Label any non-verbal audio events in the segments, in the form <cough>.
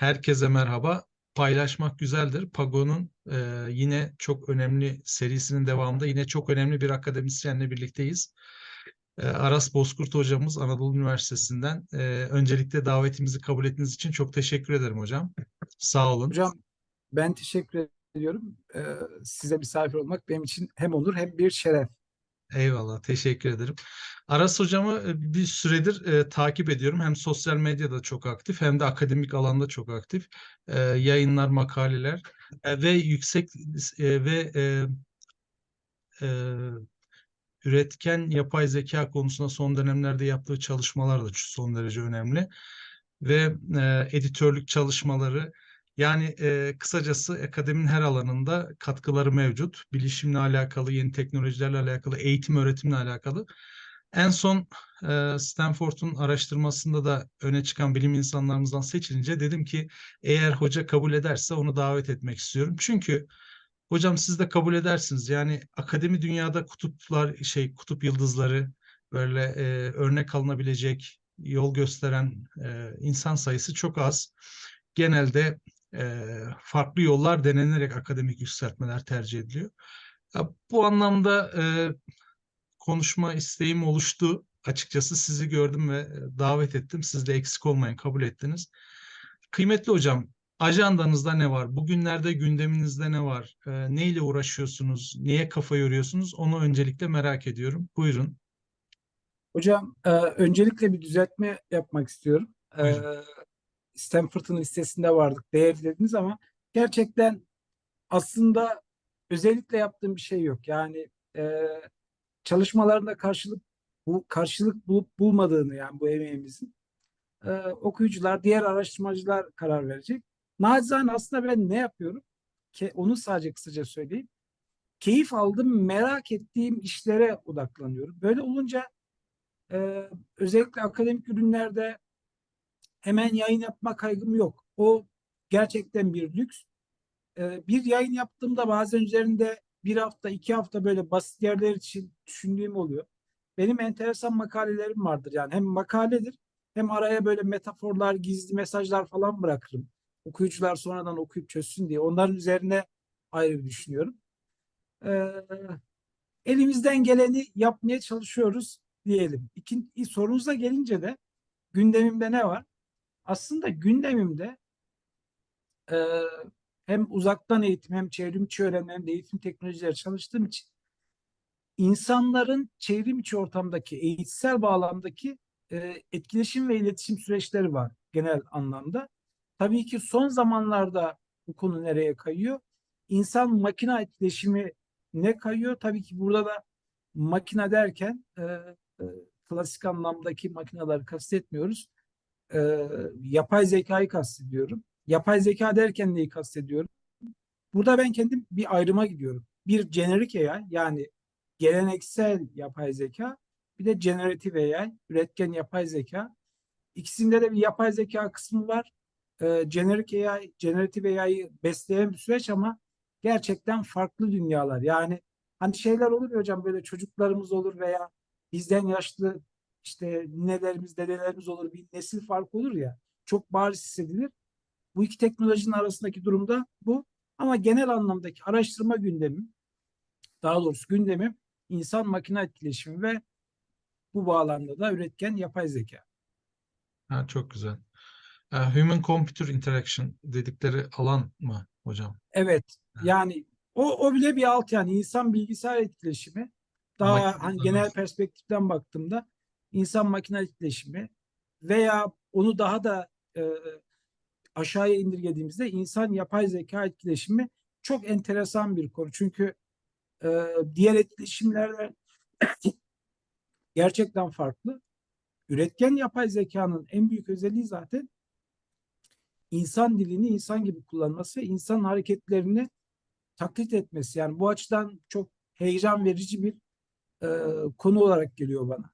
Herkese merhaba. Paylaşmak güzeldir. Pago'nun e, yine çok önemli serisinin devamında yine çok önemli bir akademisyenle birlikteyiz. E, Aras Bozkurt hocamız Anadolu Üniversitesi'nden. E, öncelikle davetimizi kabul ettiğiniz için çok teşekkür ederim hocam. Sağ olun. Hocam ben teşekkür ediyorum. Ee, size misafir olmak benim için hem onur hem bir şeref. Eyvallah, teşekkür ederim. Aras hocamı e, bir süredir e, takip ediyorum. Hem sosyal medyada çok aktif hem de akademik alanda çok aktif. E, yayınlar, makaleler e, ve yüksek e, ve e, e, üretken yapay zeka konusunda son dönemlerde yaptığı çalışmalar da son derece önemli. Ve e, editörlük çalışmaları yani e, kısacası akademinin her alanında katkıları mevcut. Bilişimle alakalı, yeni teknolojilerle alakalı, eğitim öğretimle alakalı. En son e, Stanford'un araştırmasında da öne çıkan bilim insanlarımızdan seçilince dedim ki eğer hoca kabul ederse onu davet etmek istiyorum. Çünkü hocam siz de kabul edersiniz. Yani akademi dünyada kutuplar, şey kutup yıldızları böyle e, örnek alınabilecek, yol gösteren e, insan sayısı çok az. Genelde e, farklı yollar denenerek akademik yükseltmeler tercih ediliyor. Ya, bu anlamda e, konuşma isteğim oluştu. Açıkçası sizi gördüm ve davet ettim. Siz de eksik olmayın, kabul ettiniz. Kıymetli hocam, ajandanızda ne var? Bugünlerde gündeminizde ne var? E, neyle uğraşıyorsunuz? Neye kafa yoruyorsunuz? Onu öncelikle merak ediyorum. Buyurun. Hocam e, öncelikle bir düzeltme yapmak istiyorum. E, Buyurun. Stanford'un listesinde vardık değerli dediniz ama gerçekten aslında özellikle yaptığım bir şey yok. Yani e, çalışmalarında karşılık bu karşılık bulup bulmadığını yani bu emeğimizin e, okuyucular, diğer araştırmacılar karar verecek. Nacizane aslında ben ne yapıyorum? Ki onu sadece kısaca söyleyeyim. Keyif aldım, merak ettiğim işlere odaklanıyorum. Böyle olunca e, özellikle akademik ürünlerde hemen yayın yapma kaygım yok. O gerçekten bir lüks. E, bir yayın yaptığımda bazen üzerinde bir hafta, iki hafta böyle basit yerler için düşündüğüm oluyor. Benim enteresan makalelerim vardır yani hem makaledir hem araya böyle metaforlar, gizli mesajlar falan bırakırım. Okuyucular sonradan okuyup çözsün diye. Onların üzerine ayrı bir düşünüyorum. Ee, elimizden geleni yapmaya çalışıyoruz diyelim. İkinci sorunuza gelince de gündemimde ne var? Aslında gündemimde e, hem uzaktan eğitim hem çevrimiçi öğrenme hem de eğitim teknolojileri çalıştığım için insanların çevrim içi ortamdaki eğitsel bağlamdaki e, etkileşim ve iletişim süreçleri var genel anlamda. Tabii ki son zamanlarda bu konu nereye kayıyor? İnsan makine etkileşimi ne kayıyor? Tabii ki burada da makine derken e, e, klasik anlamdaki makineleri kastetmiyoruz. E, yapay zekayı kastediyorum. Yapay zeka derken neyi kastediyorum? Burada ben kendim bir ayrıma gidiyorum. Bir generic AI yani geleneksel yapay zeka bir de generative AI, üretken yapay zeka. İkisinde de bir yapay zeka kısmı var. Ee, generic AI, generative AI'yı besleyen bir süreç ama gerçekten farklı dünyalar. Yani hani şeyler olur ya hocam böyle çocuklarımız olur veya bizden yaşlı işte nelerimiz, dedelerimiz olur bir nesil farkı olur ya çok bariz hissedilir. Bu iki teknolojinin arasındaki durumda bu. Ama genel anlamdaki araştırma gündemi, daha doğrusu gündemim insan makine etkileşimi ve bu bağlamda da üretken yapay zeka. Ha, çok güzel. E, Human Computer Interaction dedikleri alan mı hocam? Evet. Ha. Yani o o bile bir alt yani insan bilgisayar etkileşimi. Daha Makine hani genel perspektiften baktığımda insan makine etkileşimi veya onu daha da e, aşağıya indirgediğimizde insan yapay zeka etkileşimi çok enteresan bir konu. Çünkü e, diğer etkileşimlerle <coughs> gerçekten farklı. Üretken yapay zekanın en büyük özelliği zaten insan dilini insan gibi kullanması insan hareketlerini taklit etmesi. Yani bu açıdan çok heyecan verici bir e, konu olarak geliyor bana.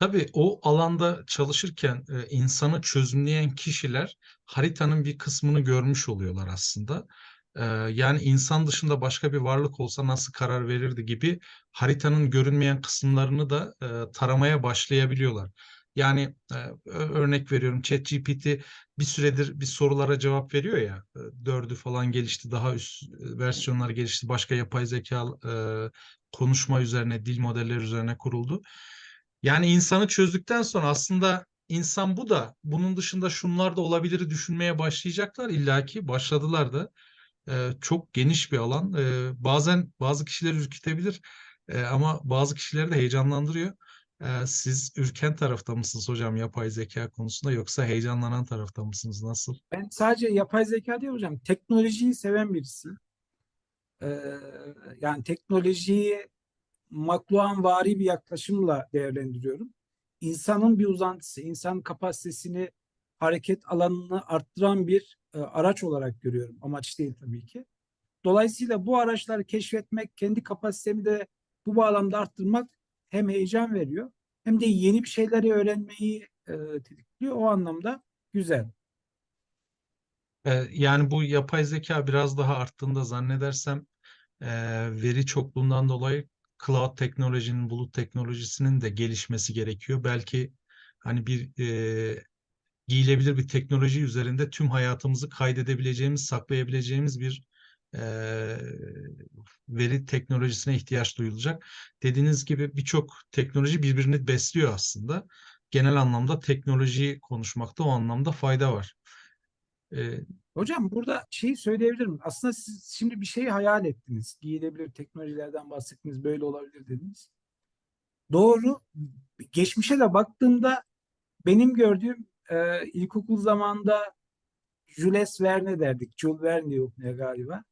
Tabii o alanda çalışırken e, insanı çözümleyen kişiler haritanın bir kısmını görmüş oluyorlar aslında. E, yani insan dışında başka bir varlık olsa nasıl karar verirdi gibi haritanın görünmeyen kısımlarını da e, taramaya başlayabiliyorlar. Yani e, örnek veriyorum ChatGPT bir süredir bir sorulara cevap veriyor ya. e, Dördü falan gelişti, daha üst e, versiyonlar gelişti. Başka yapay zeka e, konuşma üzerine, dil modelleri üzerine kuruldu. Yani insanı çözdükten sonra aslında insan bu da bunun dışında şunlar da olabilir düşünmeye başlayacaklar illaki başladılar da. Ee, çok geniş bir alan. Ee, bazen bazı kişileri ürkütebilir Ee, ama bazı kişileri de heyecanlandırıyor. Ee, siz ürken tarafta mısınız hocam yapay zeka konusunda yoksa heyecanlanan tarafta mısınız? Nasıl? Ben sadece yapay zeka değil hocam. Teknolojiyi seven birisiyim. Ee, yani teknolojiyi makluanvari bir yaklaşımla değerlendiriyorum. İnsanın bir uzantısı, insan kapasitesini, hareket alanını arttıran bir e, araç olarak görüyorum. Amaç değil tabii ki. Dolayısıyla bu araçları keşfetmek, kendi kapasitemi de bu bağlamda arttırmak hem heyecan veriyor hem de yeni bir şeyleri öğrenmeyi e, tetikliyor. O anlamda güzel. Ee, yani bu yapay zeka biraz daha arttığında zannedersem e, veri çokluğundan dolayı cloud teknolojinin, bulut teknolojisinin de gelişmesi gerekiyor. Belki hani bir e, giyilebilir bir teknoloji üzerinde tüm hayatımızı kaydedebileceğimiz, saklayabileceğimiz bir e, veri teknolojisine ihtiyaç duyulacak. Dediğiniz gibi birçok teknoloji birbirini besliyor aslında. Genel anlamda teknolojiyi konuşmakta o anlamda fayda var. E, Hocam burada şeyi söyleyebilirim. Aslında siz şimdi bir şeyi hayal ettiniz. Giyilebilir teknolojilerden bahsettiniz. Böyle olabilir dediniz. Doğru. Geçmişe de baktığımda benim gördüğüm e, ilkokul zamanında Jules Verne derdik. Jules Verne okunuyor galiba.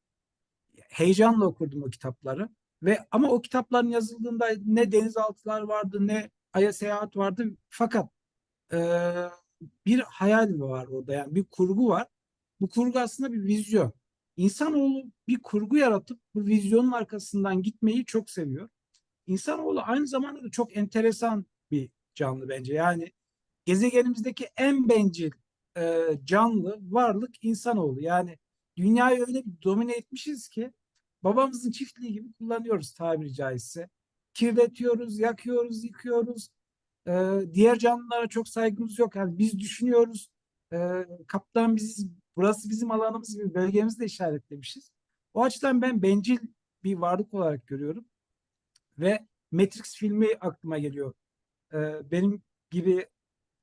Heyecanla okurdum o kitapları. Ve ama o kitapların yazıldığında ne denizaltılar vardı ne aya seyahat vardı. Fakat e, bir hayal var orada yani bir kurgu var. Bu kurgu aslında bir vizyon. İnsanoğlu bir kurgu yaratıp bu vizyonun arkasından gitmeyi çok seviyor. İnsanoğlu aynı zamanda da çok enteresan bir canlı bence. Yani gezegenimizdeki en bencil e, canlı varlık insanoğlu. Yani dünyayı öyle bir domine etmişiz ki babamızın çiftliği gibi kullanıyoruz tabiri caizse. Kirletiyoruz, yakıyoruz, yıkıyoruz. E, diğer canlılara çok saygımız yok. Yani biz düşünüyoruz. E, kaptan biziz. Burası bizim alanımız gibi bölgemizi de işaretlemişiz. O açıdan ben bencil bir varlık olarak görüyorum. Ve Matrix filmi aklıma geliyor. E, benim gibi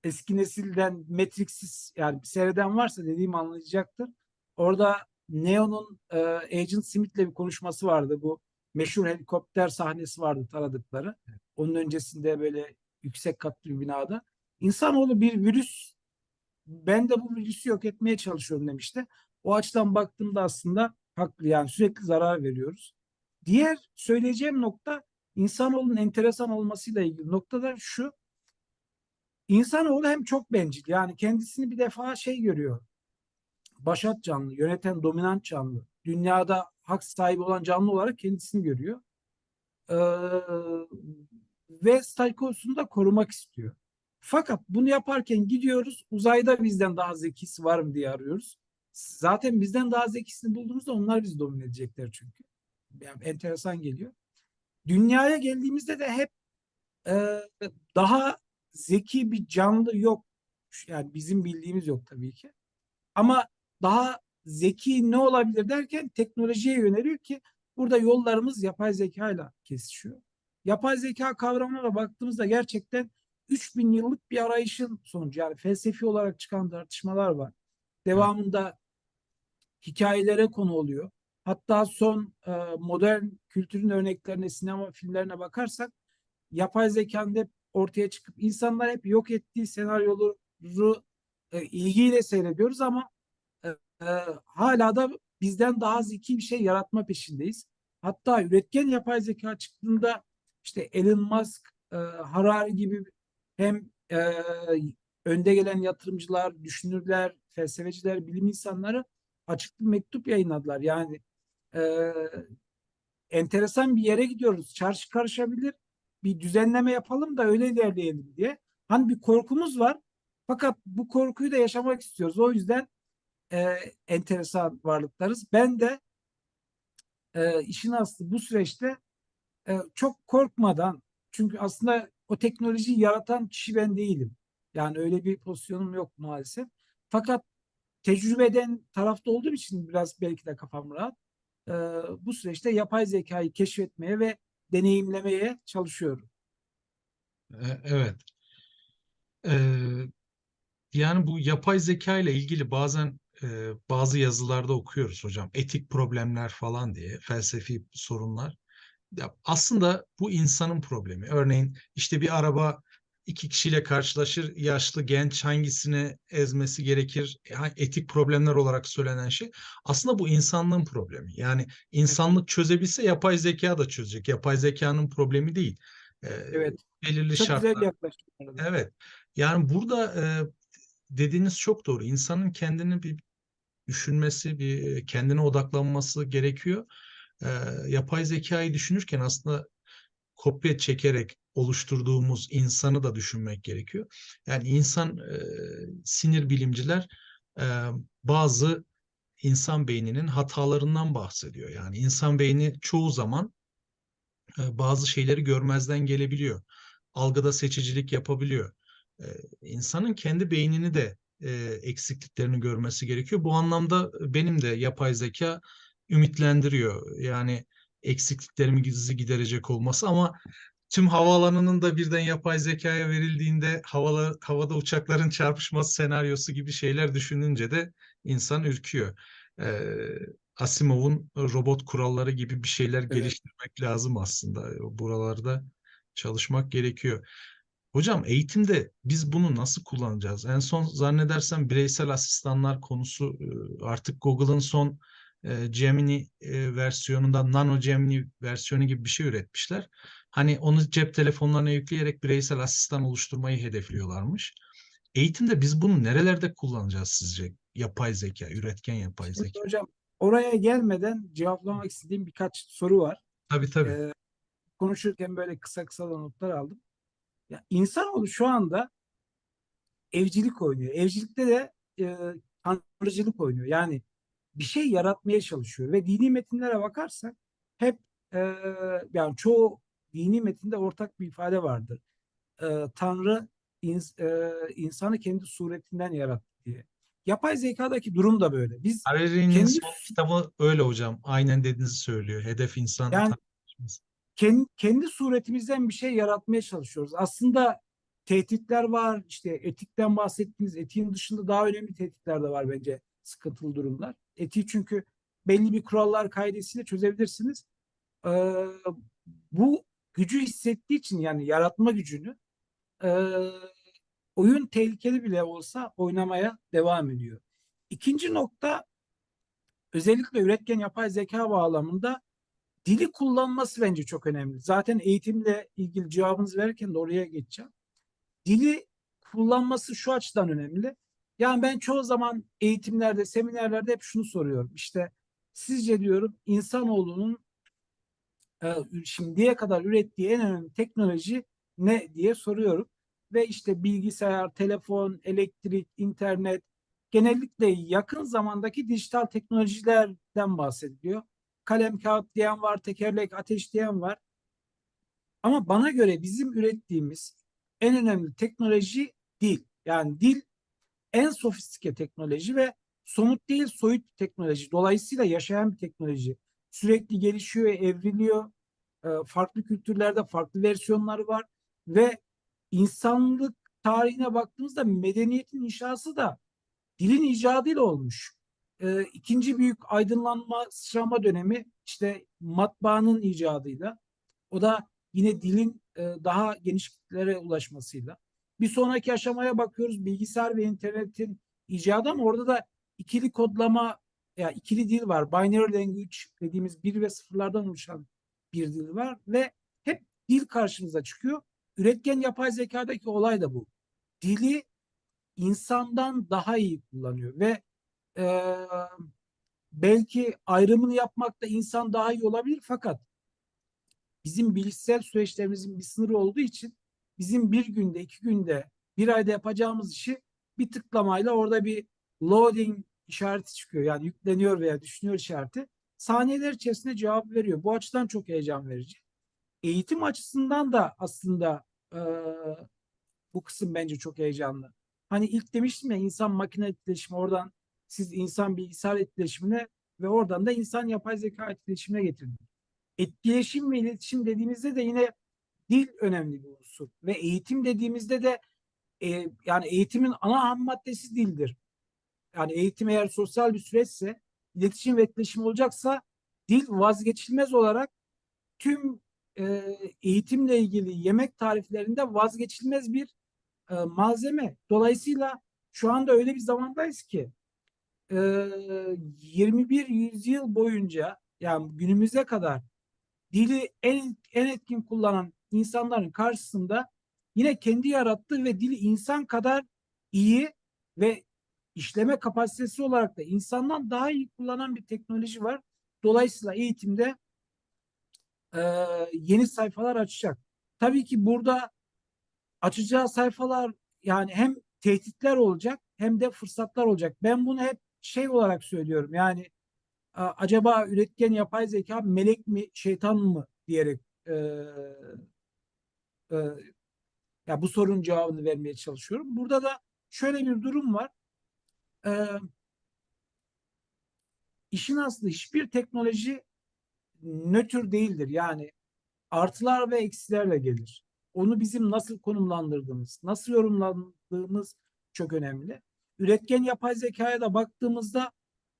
eski nesilden Matrix'i yani seyreden varsa dediğimi anlayacaktır. Orada Neo'nun e, Agent Smith'le bir konuşması vardı. Bu meşhur helikopter sahnesi vardı taradıkları. Onun öncesinde böyle yüksek katlı bir binada. İnsanoğlu bir virüs ben de bu virüsü yok etmeye çalışıyorum demişti. O açıdan baktığımda aslında haklı yani sürekli zarar veriyoruz. Diğer söyleyeceğim nokta insanoğlunun enteresan olmasıyla ilgili nokta da şu. İnsanoğlu hem çok bencil yani kendisini bir defa şey görüyor. Başat canlı, yöneten dominant canlı. Dünyada hak sahibi olan canlı olarak kendisini görüyor. Ee, ve statükosunu da korumak istiyor. Fakat bunu yaparken gidiyoruz uzayda bizden daha zekisi var mı diye arıyoruz. Zaten bizden daha zekisini bulduğumuzda onlar bizi domine edecekler çünkü. Yani enteresan geliyor. Dünyaya geldiğimizde de hep e, daha zeki bir canlı yok. Yani bizim bildiğimiz yok tabii ki. Ama daha zeki ne olabilir derken teknolojiye yöneliyor ki burada yollarımız yapay zeka ile kesişiyor. Yapay zeka kavramına baktığımızda gerçekten 3000 yıllık bir arayışın sonucu. Yani felsefi olarak çıkan tartışmalar var. Devamında hikayelere konu oluyor. Hatta son e, modern kültürün örneklerine, sinema filmlerine bakarsak yapay zekanın hep ortaya çıkıp insanlar hep yok ettiği senaryoları e, ilgiyle seyrediyoruz ama e, e, hala da bizden daha zeki bir şey yaratma peşindeyiz. Hatta üretken yapay zeka çıktığında işte Elon Musk, e, Harari gibi hem e, önde gelen yatırımcılar, düşünürler, felsefeciler, bilim insanları açık bir mektup yayınladılar. Yani e, enteresan bir yere gidiyoruz. Çarşı karışabilir. Bir düzenleme yapalım da öyle ilerleyelim diye. Hani bir korkumuz var. Fakat bu korkuyu da yaşamak istiyoruz. O yüzden e, enteresan varlıklarız. Ben de e, işin aslı bu süreçte e, çok korkmadan çünkü aslında o teknolojiyi yaratan kişi ben değilim. Yani öyle bir pozisyonum yok maalesef. Fakat tecrübeden tarafta olduğum için biraz belki de kafam rahat. Ee, bu süreçte yapay zekayı keşfetmeye ve deneyimlemeye çalışıyorum. E, Evet. Ee, yani bu yapay zeka ile ilgili bazen e, bazı yazılarda okuyoruz hocam. Etik problemler falan diye, felsefi sorunlar. Ya aslında bu insanın problemi. Örneğin işte bir araba iki kişiyle karşılaşır, yaşlı genç hangisini ezmesi gerekir? Ha- Etik problemler olarak söylenen şey. Aslında bu insanlığın problemi. Yani insanlık çözebilse yapay zeka da çözecek. Yapay zekanın problemi değil. Ee, Evet. belirli Çok şartlar. güzel arada. Evet. Yani burada e, dediğiniz çok doğru. İnsanın kendini bir düşünmesi, bir kendine odaklanması gerekiyor. E, yapay zekayı düşünürken aslında kopya çekerek oluşturduğumuz insanı da düşünmek gerekiyor. Yani insan e, sinir bilimciler e, bazı insan beyninin hatalarından bahsediyor. Yani insan beyni çoğu zaman e, bazı şeyleri görmezden gelebiliyor. Algıda seçicilik yapabiliyor. E, insanın kendi beynini de e, eksikliklerini görmesi gerekiyor. Bu anlamda benim de yapay zeka ümitlendiriyor. Yani eksikliklerimizi giderecek olması ama tüm havaalanının da birden yapay zekaya verildiğinde havalı, havada uçakların çarpışması senaryosu gibi şeyler düşününce de insan ürküyor. Ee, Asimov'un robot kuralları gibi bir şeyler Evet. geliştirmek lazım aslında. Buralarda çalışmak gerekiyor. Hocam eğitimde biz bunu nasıl kullanacağız? En son zannedersem bireysel asistanlar konusu e, artık Google'ın son e, Gemini e, versiyonunda Nano Gemini versiyonu gibi bir şey üretmişler. Hani onu cep telefonlarına yükleyerek bireysel asistan oluşturmayı hedefliyorlarmış. Eğitimde biz bunu nerelerde kullanacağız sizce? Yapay zeka, üretken yapay Şimdi zeka. hocam oraya gelmeden cevaplamak istediğim birkaç soru var. Tabii tabii. Ee, konuşurken böyle kısa kısa notlar aldım. Ya insanoğlu şu anda evcilik oynuyor. Evcilikte de e, tanrıcılık oynuyor. Yani bir şey yaratmaya çalışıyor ve dini metinlere bakarsak hep e, yani çoğu dini metinde ortak bir ifade vardır. E, Tanrı ins- e, insanı kendi suretinden yarattı diye. Yapay zekadaki durum da böyle. Biz Harari'nin kendi son kitabı öyle hocam. Aynen dediğinizi söylüyor. Hedef insan Yani kendi, kendi suretimizden bir şey yaratmaya çalışıyoruz. Aslında tehditler var. İşte etikten bahsettiğiniz etiğin dışında daha önemli tehditler de var bence sıkıntılı durumlar. Etiği çünkü belli bir kurallar kaidesiyle çözebilirsiniz. Ee, bu gücü hissettiği için yani yaratma gücünü e, oyun tehlikeli bile olsa oynamaya devam ediyor. İkinci nokta özellikle üretken yapay zeka bağlamında dili kullanması bence çok önemli. Zaten eğitimle ilgili cevabınızı verirken de oraya geçeceğim. Dili kullanması şu açıdan önemli. Yani ben çoğu zaman eğitimlerde, seminerlerde hep şunu soruyorum. İşte sizce diyorum insanoğlunun e, şimdiye kadar ürettiği en önemli teknoloji ne diye soruyorum. Ve işte bilgisayar, telefon, elektrik, internet genellikle yakın zamandaki dijital teknolojilerden bahsediliyor kalem kağıt diyen var, tekerlek ateş diyen var. Ama bana göre bizim ürettiğimiz en önemli teknoloji dil. Yani dil en sofistike teknoloji ve somut değil soyut bir teknoloji. Dolayısıyla yaşayan bir teknoloji. Sürekli gelişiyor, evriliyor. Ee, Farklı kültürlerde farklı versiyonları var ve insanlık tarihine baktığımızda medeniyetin inşası da dilin icadıyla olmuş e, ikinci büyük aydınlanma sıçrama dönemi işte matbaanın icadıyla o da yine dilin daha geniş ulaşmasıyla. Bir sonraki aşamaya bakıyoruz bilgisayar ve internetin icadı ama orada da ikili kodlama ya yani ikili dil var. Binary language dediğimiz bir ve sıfırlardan oluşan bir dil var ve hep dil karşımıza çıkıyor. Üretken yapay zekadaki olay da bu. Dili insandan daha iyi kullanıyor ve e, belki ayrımını yapmakta insan daha iyi olabilir fakat bizim bilişsel süreçlerimizin bir sınırı olduğu için bizim bir günde, iki günde, bir ayda yapacağımız işi bir tıklamayla orada bir loading işareti çıkıyor. Yani yükleniyor veya düşünüyor işareti. Saniyeler içerisinde cevap veriyor. Bu açıdan çok heyecan verici. Eğitim açısından da aslında e, Bu kısım bence çok heyecanlı. Hani ilk demiştim ya insan makine etkileşimi oradan siz insan bilgisayar etkileşimine ve oradan da insan yapay zeka etkileşimine getirdiniz. Etkileşim ve iletişim dediğimizde de yine dil önemli bir unsur ve eğitim dediğimizde de e, yani eğitimin ana ham maddesi dildir. Yani eğitim eğer sosyal bir süreçse, iletişim ve etkileşim olacaksa dil vazgeçilmez olarak tüm e, eğitimle ilgili yemek tariflerinde vazgeçilmez bir e, malzeme. Dolayısıyla şu anda öyle bir zamandayız ki e, 21 yüzyıl boyunca yani günümüze kadar dili en en etkin kullanan insanların karşısında yine kendi yarattığı ve dili insan kadar iyi ve işleme kapasitesi olarak da insandan daha iyi kullanan bir teknoloji var. Dolayısıyla eğitimde e, yeni sayfalar açacak. Tabii ki burada açacağı sayfalar yani hem tehditler olacak hem de fırsatlar olacak. Ben bunu hep şey olarak söylüyorum. Yani acaba üretken yapay zeka melek mi şeytan mı diyerek e, e, ya bu sorunun cevabını vermeye çalışıyorum. Burada da şöyle bir durum var. E, işin aslı hiçbir teknoloji nötr değildir. Yani artılar ve eksilerle gelir. Onu bizim nasıl konumlandırdığımız, nasıl yorumlandığımız çok önemli. Üretken yapay zekaya da baktığımızda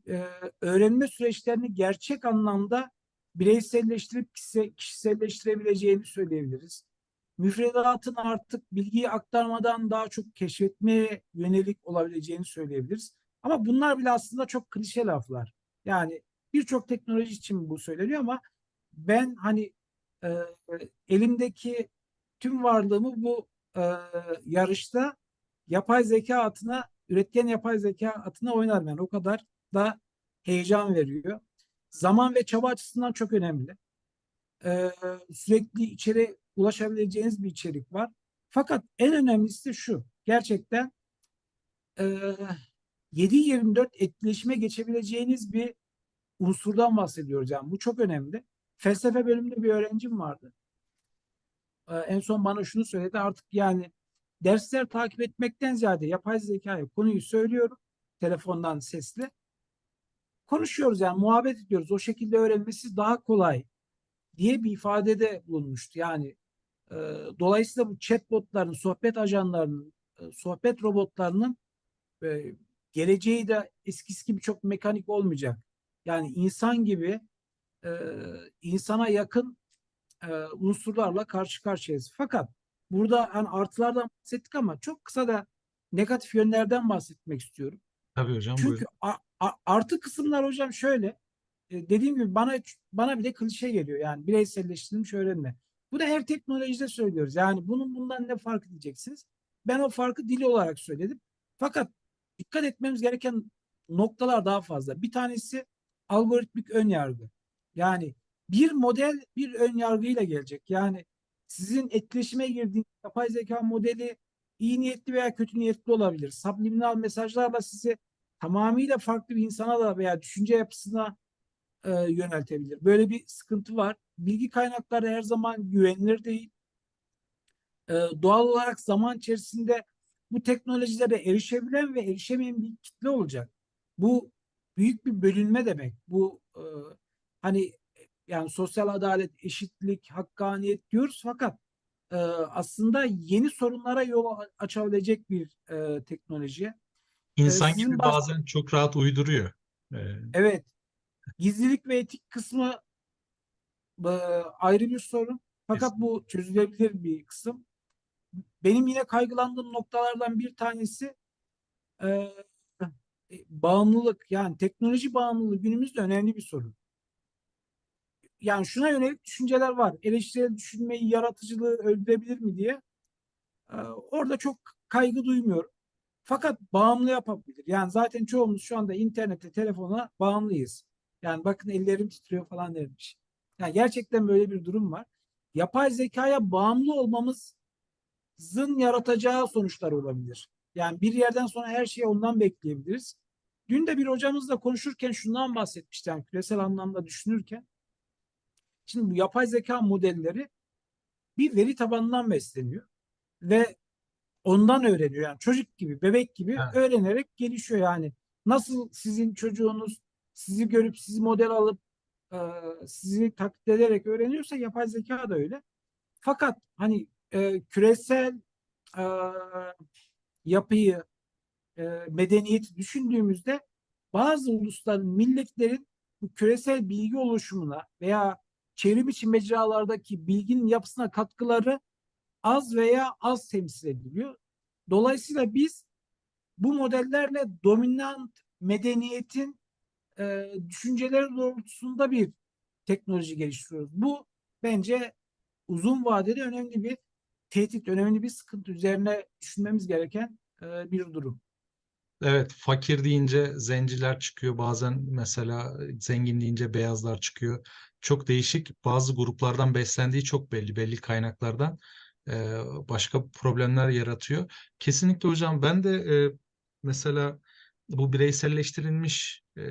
e, öğrenme süreçlerini gerçek anlamda bireyselleştirip kişise- kişiselleştirebileceğini söyleyebiliriz. Müfredatın artık bilgiyi aktarmadan daha çok keşfetmeye yönelik olabileceğini söyleyebiliriz. Ama bunlar bile aslında çok klişe laflar. Yani birçok teknoloji için bu söyleniyor ama ben hani e, elimdeki tüm varlığımı bu e, yarışta yapay zeka atına, üretken yapay zeka atına oynarım. Yani o kadar da heyecan veriyor. Zaman ve çaba açısından çok önemli. E, sürekli içeri ulaşabileceğiniz bir içerik var. Fakat en önemlisi şu. Gerçekten e, 7-24 etkileşime geçebileceğiniz bir unsurdan bahsediyoruz. Yani bu çok önemli. Felsefe bölümünde bir öğrencim vardı. Ee, en son bana şunu söyledi. Artık yani dersler takip etmekten ziyade yapay zekaya konuyu söylüyorum. Telefondan sesli. Konuşuyoruz yani muhabbet ediyoruz. O şekilde öğrenmesi daha kolay diye bir ifadede bulunmuştu. Yani e, dolayısıyla bu chatbotların, sohbet ajanlarının, e, sohbet robotlarının e, geleceği de eskisi gibi çok mekanik olmayacak. Yani insan gibi e, insana yakın e, unsurlarla karşı karşıyayız. Fakat burada hani artılardan bahsettik ama çok kısa da negatif yönlerden bahsetmek istiyorum. Tabii hocam Çünkü a- artı kısımlar hocam şöyle e, dediğim gibi bana bana bir de klişe geliyor yani bireyselleştirilmiş öğrenme. Bu da her teknolojide söylüyoruz. Yani bunun bundan ne fark edeceksiniz? Ben o farkı dili olarak söyledim. Fakat dikkat etmemiz gereken noktalar daha fazla. Bir tanesi algoritmik ön yargı. Yani bir model bir ön yargıyla gelecek. Yani sizin etkileşime girdiğiniz yapay zeka modeli iyi niyetli veya kötü niyetli olabilir. Subliminal mesajlarla sizi tamamıyla farklı bir insana da veya düşünce yapısına e, yöneltebilir. Böyle bir sıkıntı var. Bilgi kaynakları her zaman güvenilir değil. E, doğal olarak zaman içerisinde bu teknolojilere erişebilen ve erişemeyen bir kitle olacak. Bu büyük bir bölünme demek. Bu e, hani yani sosyal adalet, eşitlik, hakkaniyet diyoruz fakat e, aslında yeni sorunlara yol açabilecek bir e, teknoloji. İnsan sizin gibi bahs- bazen çok rahat uyduruyor. Ee, Evet, gizlilik ve etik kısmı e, ayrı bir sorun. Fakat bu çözülebilir bir kısım. Benim yine kaygılandığım noktalardan bir tanesi e, e, bağımlılık. Yani teknoloji bağımlılığı günümüzde önemli bir sorun. Yani şuna yönelik düşünceler var. Eleştirel düşünmeyi, yaratıcılığı öldürebilir mi diye. E, orada çok kaygı duymuyorum. Fakat bağımlı yapabilir. Yani zaten çoğumuz şu anda internete, telefona bağımlıyız. Yani bakın ellerim titriyor falan dermiş. Yani gerçekten böyle bir durum var. Yapay zekaya bağımlı olmamızın yaratacağı sonuçlar olabilir. Yani bir yerden sonra her şeyi ondan bekleyebiliriz. Dün de bir hocamızla konuşurken şundan bahsetmişti. Yani küresel anlamda düşünürken. Şimdi bu yapay zeka modelleri bir veri tabanından besleniyor. Ve ondan öğreniyor. Yani çocuk gibi, bebek gibi Evet. öğrenerek gelişiyor yani. Nasıl sizin çocuğunuz sizi görüp sizi model alıp e, sizi taklit ederek öğreniyorsa yapay zeka da öyle. Fakat hani e, küresel e, yapıyı, e, medeniyeti düşündüğümüzde bazı ulusların, milletlerin bu küresel bilgi oluşumuna veya çevrim içi mecralardaki bilginin yapısına katkıları az veya az temsil ediliyor. Dolayısıyla biz bu modellerle dominant medeniyetin e, düşünceleri doğrultusunda bir teknoloji geliştiriyoruz. Bu bence uzun vadede önemli bir tehdit, önemli bir sıkıntı üzerine düşünmemiz gereken e, bir durum. Evet, fakir deyince zenciler çıkıyor. Bazen mesela zengin deyince beyazlar çıkıyor. Çok değişik. Bazı gruplardan beslendiği çok belli. Belli kaynaklardan e, başka problemler yaratıyor. Kesinlikle hocam. Ben de e, mesela bu bireyselleştirilmiş e,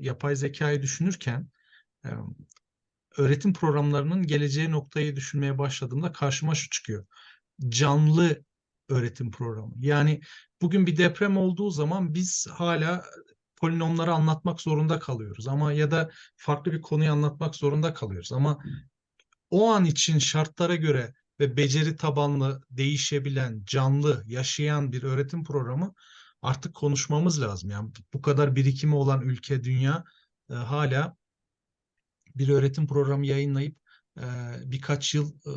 yapay zekayı düşünürken e, öğretim programlarının geleceği noktayı düşünmeye başladığımda karşıma şu çıkıyor. Canlı öğretim programı. Yani bugün bir deprem olduğu zaman biz hala polinomları anlatmak zorunda kalıyoruz ama ya da farklı bir konuyu anlatmak zorunda kalıyoruz ama o an için şartlara göre ve beceri tabanlı değişebilen, canlı, yaşayan bir öğretim programı artık konuşmamız lazım. Yani bu kadar birikimi olan ülke, dünya e, hala bir öğretim programı yayınlayıp e, birkaç yıl, e,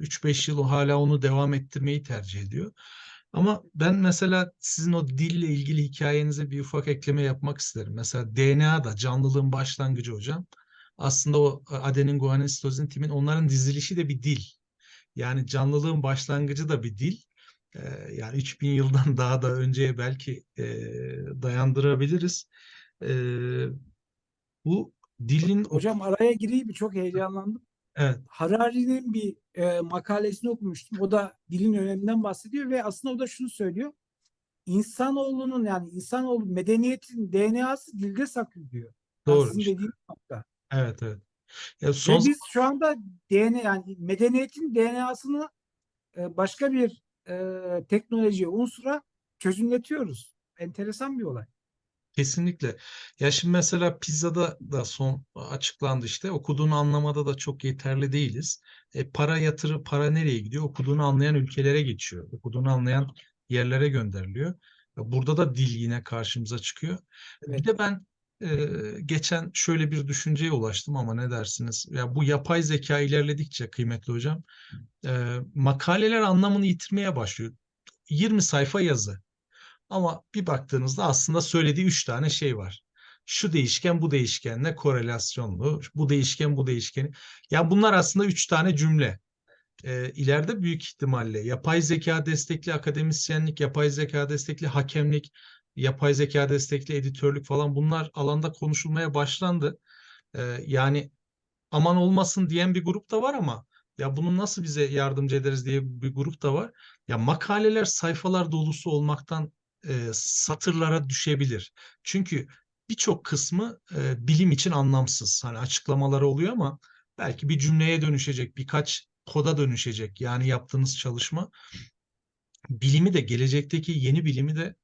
3-5 yıl hala onu devam ettirmeyi tercih ediyor. Ama ben mesela sizin o dille ilgili hikayenize bir ufak ekleme yapmak isterim. Mesela DNA da canlılığın başlangıcı hocam. Aslında o adenin, guanin, sitozin, timin onların dizilişi de bir dil. Yani canlılığın başlangıcı da bir dil. Ee, yani 3000 yıldan <laughs> daha da önceye belki e, dayandırabiliriz. Ee, bu dilin Hocam araya gireyim? Çok heyecanlandım. evet, Harari'nin bir e, makalesini okumuştum. O da dilin öneminden bahsediyor ve aslında o da şunu söylüyor. İnsanoğlunun yani insanoğlu medeniyetin DNA'sı dilde saklı diyor. Doğru sizin işte. dediğiniz nokta. Evet evet. Ya Ve son biz şu anda DNA yani medeniyetin DNA'sını e, başka bir e, teknolojiye, unsura çözümletiyoruz. Enteresan bir olay. Kesinlikle. Ya şimdi mesela pizzada da son açıklandı işte okuduğunu anlamada da çok yeterli değiliz. E, para yatırı para nereye gidiyor? Okuduğunu anlayan ülkelere geçiyor. Okuduğunu anlayan yerlere gönderiliyor. Burada da dil yine karşımıza çıkıyor. Bir Evet. de ben e, geçen şöyle bir düşünceye ulaştım ama ne dersiniz? Ya bu yapay zeka ilerledikçe kıymetli hocam e, makaleler anlamını yitirmeye başlıyor. 20 sayfa yazı. Ama bir baktığınızda aslında söylediği üç tane şey var. Şu değişken bu değişkenle korelasyonlu, bu değişken bu değişkeni. Ya bunlar aslında üç tane cümle. Ee, ileride büyük ihtimalle yapay zeka destekli akademisyenlik, yapay zeka destekli hakemlik, yapay zeka destekli editörlük falan bunlar alanda konuşulmaya başlandı. Ee, yani aman olmasın diyen bir grup da var ama ya bunu nasıl bize yardımcı ederiz diye bir grup da var. Ya makaleler sayfalar dolusu olmaktan e, satırlara düşebilir. Çünkü birçok kısmı e, bilim için anlamsız. Hani açıklamaları oluyor ama belki bir cümleye dönüşecek, birkaç koda dönüşecek. Yani yaptığınız çalışma bilimi de gelecekteki yeni bilimi de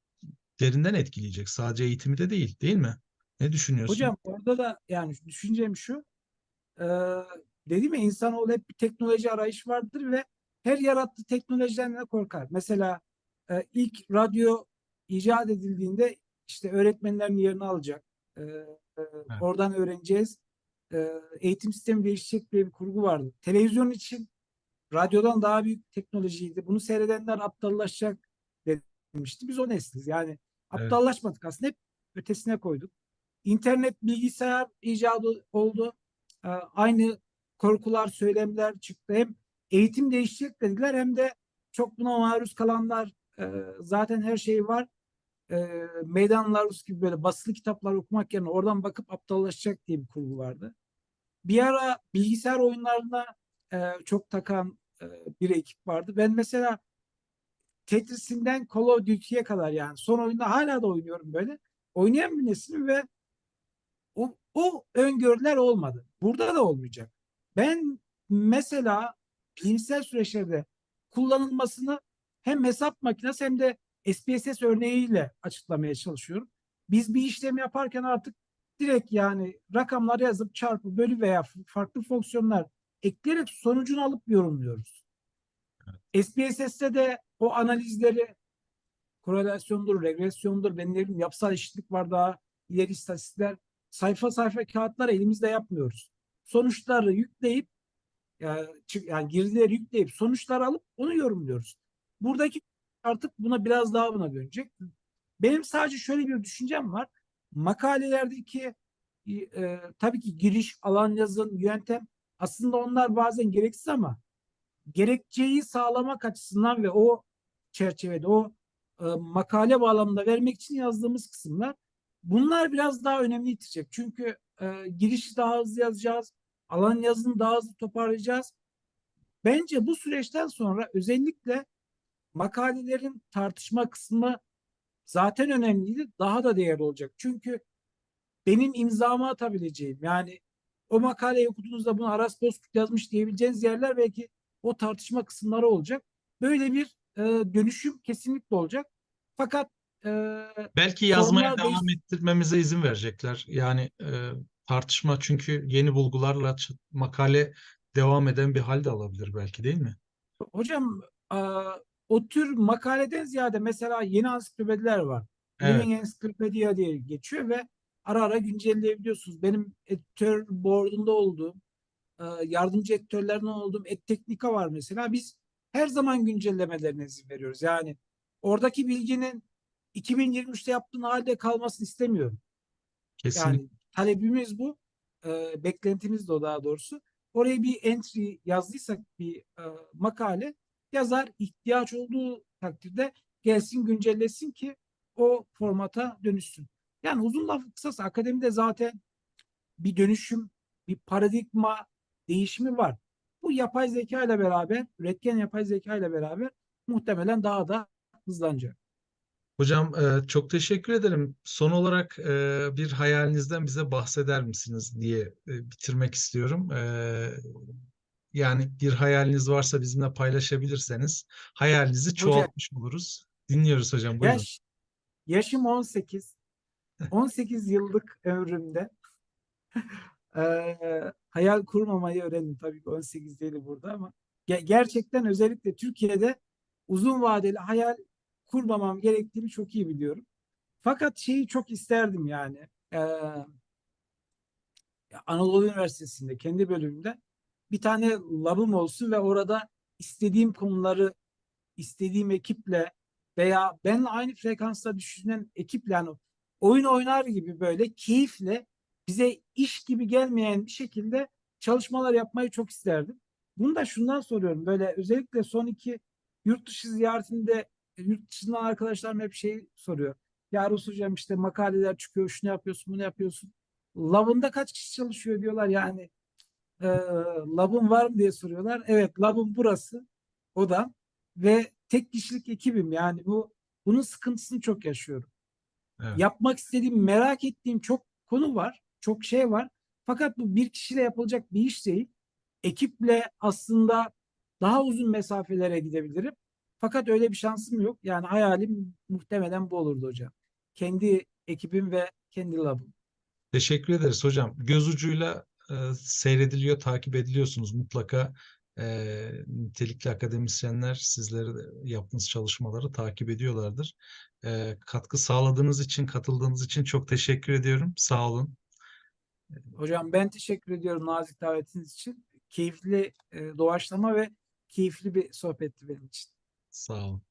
derinden etkileyecek. Sadece eğitimi de değil, değil mi? Ne düşünüyorsun? Hocam orada da yani düşüncem şu. E, dedim ya insanoğlu hep bir teknoloji arayış vardır ve her yarattığı teknolojiden de korkar. Mesela e, ilk radyo icat edildiğinde işte öğretmenlerin yerini alacak. E, e, Oradan öğreneceğiz. E, eğitim sistemi değişecek diye bir kurgu vardı. Televizyon için radyodan daha büyük teknolojiydi. Bunu seyredenler aptallaşacak demişti. Biz o nesliz. Yani aptallaşmadık aslında. Hep ötesine koyduk. İnternet, bilgisayar icadı oldu. E, aynı korkular, söylemler çıktı. Hem eğitim değişecek dediler hem de çok buna maruz kalanlar e, zaten her şey var. E, Meydan gibi böyle basılı kitaplar okumak yerine oradan bakıp aptallaşacak diye bir kurgu vardı. Bir ara bilgisayar oyunlarına e, çok takan e, bir ekip vardı. Ben mesela Tetris'inden Call of Duty'ye kadar yani son oyunda hala da oynuyorum böyle. Oynayan bir nesil ve o, o öngörüler olmadı. Burada da olmayacak. Ben mesela bilimsel süreçlerde kullanılmasını hem hesap makinesi hem de SPSS örneğiyle açıklamaya çalışıyorum. Biz bir işlem yaparken artık direkt yani rakamlar yazıp çarpı, bölü veya farklı fonksiyonlar ekleyerek sonucunu alıp yorumluyoruz. SPSS'te de o analizleri korelasyondur, regresyondur, benim ne bileyim yapısal eşitlik var daha ileri istatistikler sayfa sayfa kağıtlar elimizde yapmıyoruz. Sonuçları yükleyip yani, yani girdileri yükleyip sonuçları alıp onu yorumluyoruz. Buradaki artık buna biraz daha buna dönecek. Benim sadece şöyle bir düşüncem var. Makalelerdeki e, tabii ki giriş, alan yazın, yöntem aslında onlar bazen gereksiz ama gerekçeyi sağlamak açısından ve o çerçevede o e, makale bağlamında vermek için yazdığımız kısımlar bunlar biraz daha önemli yitecek. Çünkü e, girişi daha hızlı yazacağız. Alan yazını daha hızlı toparlayacağız. Bence bu süreçten sonra özellikle makalelerin tartışma kısmı zaten önemliydi. Daha da değerli olacak. Çünkü benim imzamı atabileceğim yani o makaleyi okuduğunuzda bunu Aras Bozkurt yazmış diyebileceğiniz yerler belki o tartışma kısımları olacak. Böyle bir e, dönüşüm kesinlikle olacak. Fakat e, Belki yazmaya devam değiş- ettirmemize izin verecekler. Yani e, tartışma çünkü yeni bulgularla makale devam eden bir hal de alabilir belki değil mi? hocam e, o tür makaleden ziyade mesela yeni ansiklopediler var. Evet. Living Encyclopedia diye geçiyor ve ara ara güncelleyebiliyorsunuz. Benim editör board'unda olduğum, yardımcı editörlerden olduğum EdTeknika var mesela. Biz her zaman güncellemelerine izin veriyoruz. Yani oradaki bilginin 2023'te yaptığın halde kalmasını istemiyorum. Kesinlikle. Yani talebimiz bu. E, beklentimiz de o daha doğrusu. Oraya bir entry yazdıysak bir e, makale yazar ihtiyaç olduğu takdirde gelsin güncellesin ki o formata dönüşsün. Yani uzun lafı kısası akademide zaten bir dönüşüm, bir paradigma değişimi var. Bu yapay zeka ile beraber, üretken yapay zeka ile beraber muhtemelen daha da hızlanacak. Hocam e, çok teşekkür ederim. Son olarak e, bir hayalinizden bize bahseder misiniz diye e, bitirmek istiyorum. Yani bir hayaliniz varsa bizimle paylaşabilirseniz hayalinizi çoğaltmış oluruz. Dinliyoruz hocam. Buyurun. Yaş, yaşım 18. 18 yıllık ömrümde <laughs> hayal kurmamayı öğrendim. Tabii ki 18 değil burada ama ge- gerçekten özellikle Türkiye'de uzun vadeli hayal kurmamam gerektiğini çok iyi biliyorum. Fakat şeyi çok isterdim yani. eee, Anadolu Üniversitesi'nde kendi bölümümde bir tane labım olsun ve orada istediğim konuları istediğim ekiple veya benimle aynı frekansta düşünen ekiple yani oyun oynar gibi böyle keyifle bize iş gibi gelmeyen bir şekilde çalışmalar yapmayı çok isterdim. Bunu da şundan soruyorum. Böyle özellikle son iki yurt dışı ziyaretinde yurt dışından arkadaşlarım hep şey soruyor. Ya Rus hocam işte makaleler çıkıyor, şunu yapıyorsun, bunu yapıyorsun. Lab'ında kaç kişi çalışıyor diyorlar yani. E, lab'ın var mı diye soruyorlar. Evet, lab'ın burası. Odam ve tek kişilik ekibim yani bu bunun sıkıntısını çok yaşıyorum. Evet. Yapmak istediğim, merak ettiğim çok konu var, çok şey var. Fakat bu bir kişiyle yapılacak bir iş değil. Ekiple aslında daha uzun mesafelere gidebilirim. Fakat öyle bir şansım yok. Yani hayalim muhtemelen bu olurdu hocam. Kendi ekibim ve kendi labım. Teşekkür ederiz hocam. Göz ucuyla e, seyrediliyor, takip ediliyorsunuz. Mutlaka e, nitelikli akademisyenler sizleri de yaptığınız çalışmaları takip ediyorlardır. E, katkı sağladığınız için, katıldığınız için çok teşekkür ediyorum. Sağ olun. Hocam ben teşekkür ediyorum nazik davetiniz için. Keyifli e, doğaçlama ve keyifli bir sohbetti benim için. Sağ olun.